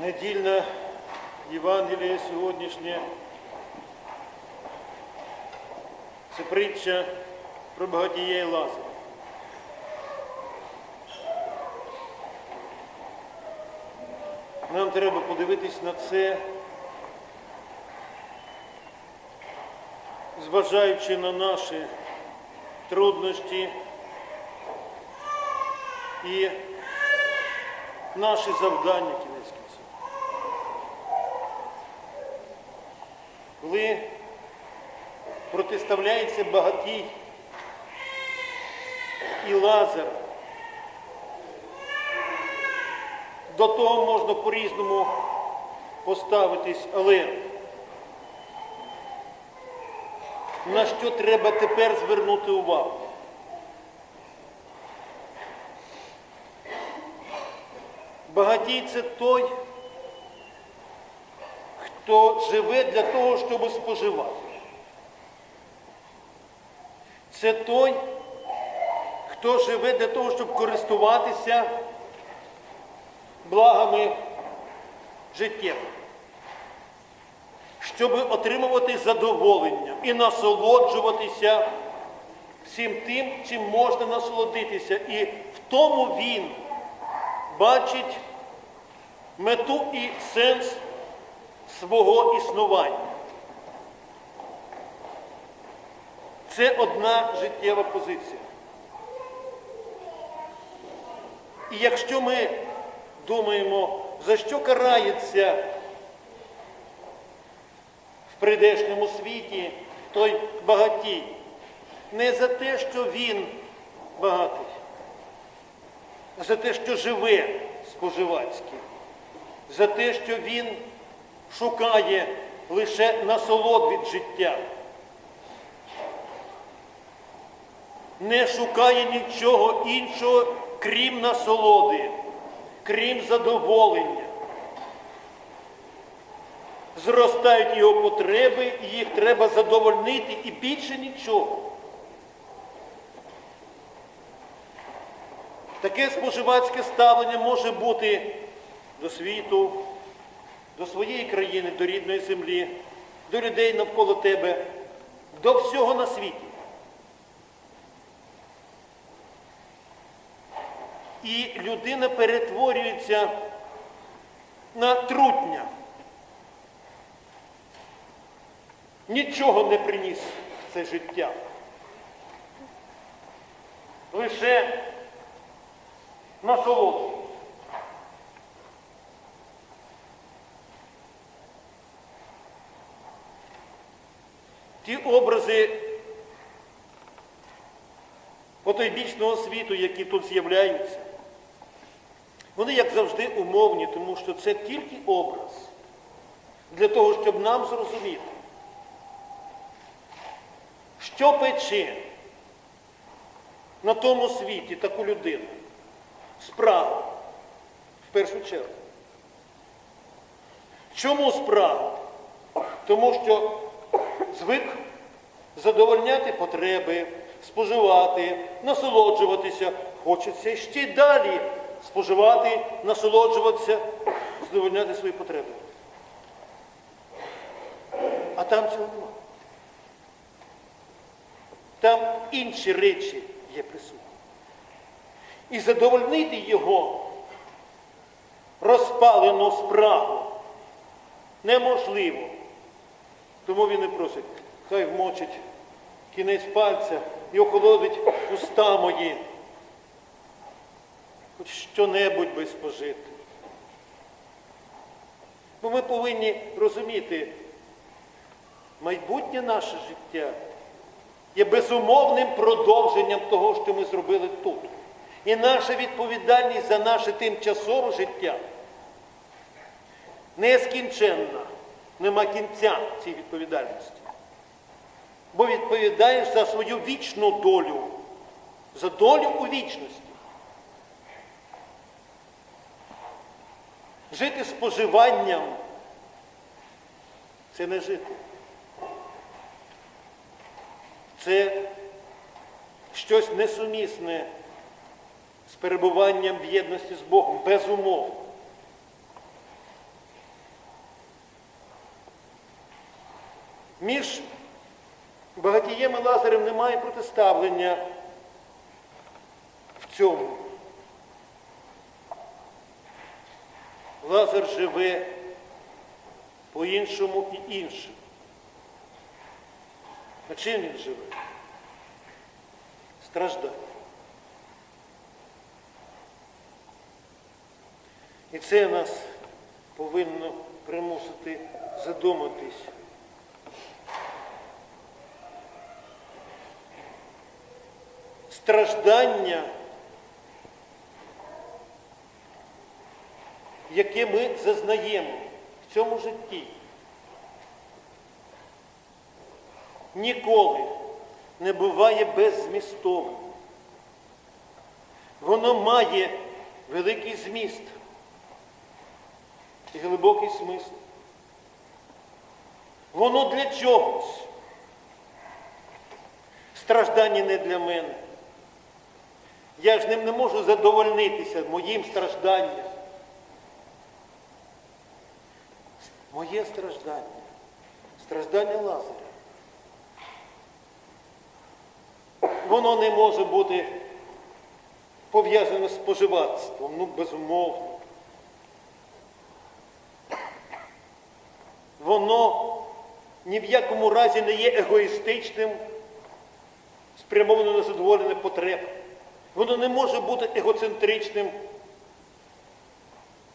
недільне Євангеліє сьогоднішнє. Це притча про багатія і Лазаря. Нам треба подивитись на це, зважаючи на наші труднощі і наші завдання кінець кінців. Коли протиставляється багатій і лазер, до того можна по-різному поставитись, але на що треба тепер звернути увагу? Багатій це той, хто живе для того, щоб споживати. Це той, хто живе для того, щоб користуватися благами життя, щоб отримувати задоволення і насолоджуватися всім тим, чим можна насолодитися. І в тому він бачить мету і сенс свого існування. Це одна життєва позиція. І якщо ми думаємо, за що карається в прийдешньому світі той багатій, не за те, що він багатий, а за те, що живе споживацьки, за те, що він шукає лише насолод від життя. Не шукає нічого іншого, крім насолоди, крім задоволення. Зростають його потреби, і їх треба задовольнити і більше нічого. Таке споживацьке ставлення може бути до світу, до своєї країни, до рідної землі, до людей навколо тебе, до всього на світі. І людина перетворюється на трутня. Нічого не приніс в це життя. Лише насолоду. Ті образи потойбічного світу, які тут з'являються, вони, як завжди, умовні, тому що це тільки образ для того, щоб нам зрозуміти, що пече на тому світі таку людину. Справа, в першу чергу. Чому справа? Тому що звик задовольняти потреби, споживати, насолоджуватися. Хочеться ще й далі споживати, насолоджуватися, задовольняти свої потреби. А там цього нема. Там інші речі є присутні. І задовольнити його розпалену спрагу неможливо. Тому він і просить, хай вмочить кінець пальця і охолодить уста мої. Хоч що-небудь би спожити. Бо ми повинні розуміти, майбутнє наше життя є безумовним продовженням того, що ми зробили тут. І наша відповідальність за наше тимчасове життя нескінченна, нема кінця цій відповідальності. Бо відповідаєш за свою вічну долю, за долю у вічності. Жити споживанням це не жити. Це щось несумісне з перебуванням в єдності з Богом, безумовно. Між багатієм і Лазарем немає протиставлення в цьому. Лазар живе по-іншому і іншим. А чим він живе? Страждання. І це нас повинно примусити задуматись. Страждання, яке ми зазнаємо в цьому житті, ніколи не буває беззмістовим. Воно має великий зміст і глибокий смисл. Воно для чогось. Страждання не для мене. Я ж ним не можу задовольнитися моїм стражданням. Моє страждання, страждання Лазаря. Воно не може бути пов'язане з споживацтвом, ну безумовно. Воно ні в якому разі не є егоїстичним, спрямованим на задоволення потреб. Воно не може бути егоцентричним.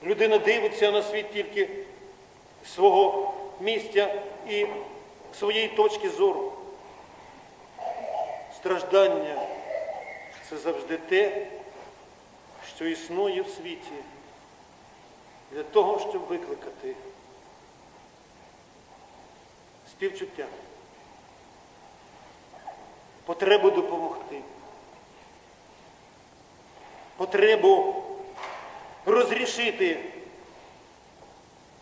Людина дивиться на світ тільки свого місця і своєї точки зору. Страждання це завжди те, що існує в світі для того, щоб викликати співчуття, потребу допомогти, потребу розрішити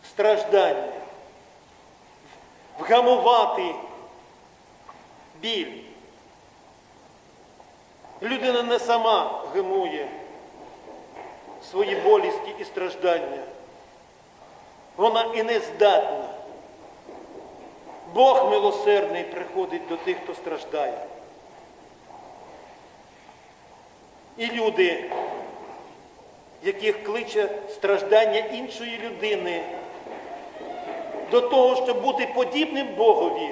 страждання, вгамувати біль. Людина не сама гамує свої болісті і страждання. Вона і не здатна. Бог милосердний приходить до тих, хто страждає. І люди, яких кличе страждання іншої людини, до того, щоб бути подібним Богові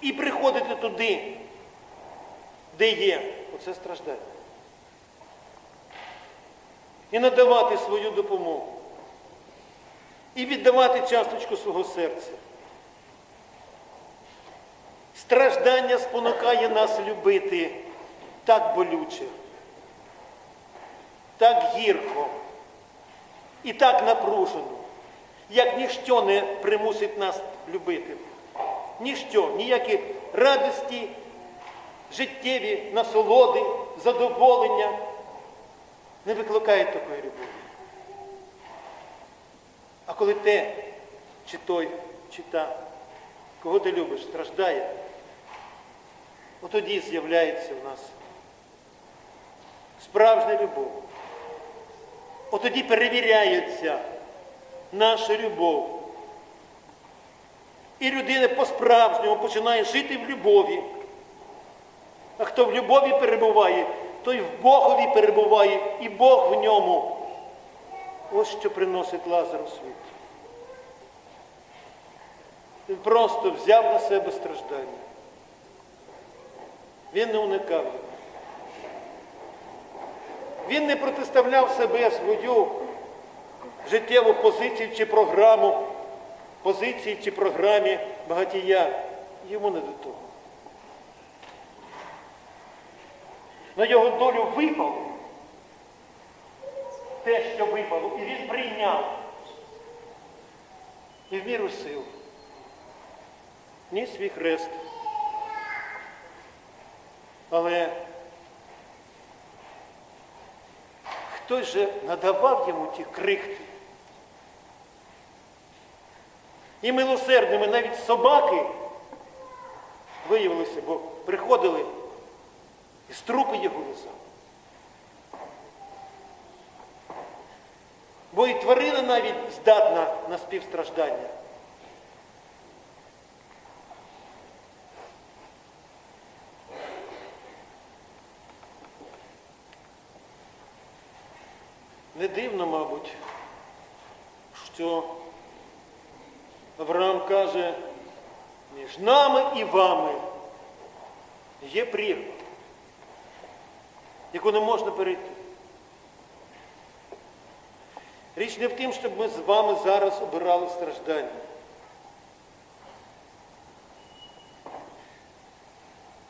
і приходити туди, де є оце страждання. І надавати свою допомогу. І віддавати часточку свого серця. Страждання спонукає нас любити так болюче, так гірко і так напружено, як ніщо не примусить нас любити. Ніщо, ніякі радості, життєві насолоди, задоволення не викликають такої любові. А коли те, чи той, чи та, кого ти любиш, страждає, от тоді з'являється в нас справжня любов. От тоді перевіряється наша любов. І людина по-справжньому починає жити в любові. А хто в любові перебуває, той в Богові перебуває, і Бог в ньому. Ось що приносить Лазар у світ. Він просто взяв на себе страждання. Він не уникав. Він не протиставляв себе свою життєву позицію чи програму, позиції чи програмі багатія. Йому не до того. На його долю випало те, що випало, і він прийняв. І в міру сил. Ніс свій хрест. Але хтось же надавав йому ті крихти. І милосердними навіть собаки виявилися, бо приходили і струпи його лизали. Бо і тварина навіть здатна на співстраждання. Що Авраам каже, між нами і вами є прірва, яку не можна перейти. Річ не в тім, щоб ми з вами зараз обирали страждання.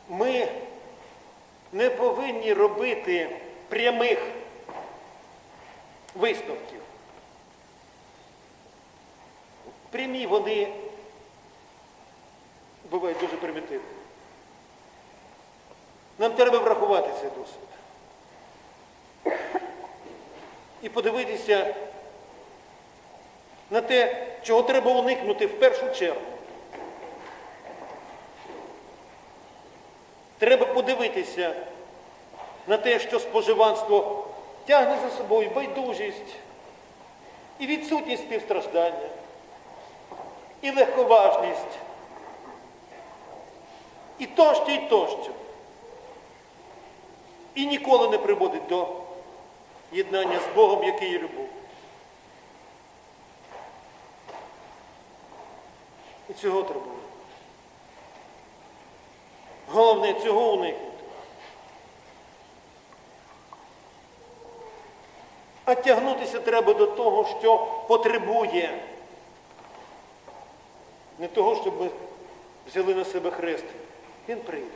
Ми не повинні робити прямих висновків. Прямі вони бувають дуже примітивні. Нам треба врахувати цей досвід. І подивитися на те, чого треба уникнути в першу чергу. Треба подивитися на те, що споживанство тягне за собою байдужість і відсутність співстраждання, і легковажність, і тощо, і тощо. І ніколи не приводить до єднання з Богом, який є любов. І цього треба. Головне цього уникнути. А тягнутися треба до того, що потребує. Не того, щоб ми взяли на себе хрест. Він прийде.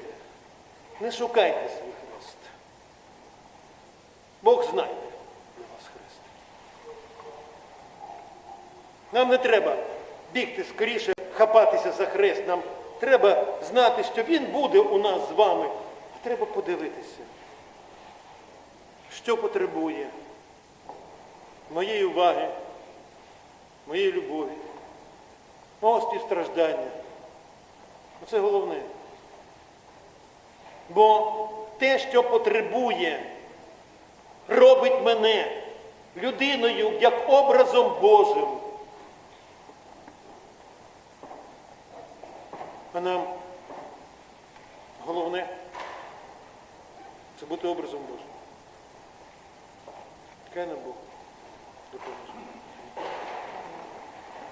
Не шукайте свій хрест. Бог знайде для вас хрест. Нам не треба бігти скоріше, хапатися за хрест. Нам треба знати, що він буде у нас з вами. А треба подивитися, що потребує моєї уваги, моєї любові, мого співстраждання. Це головне. Бо те, що потребує, робить мене людиною як образом Божим.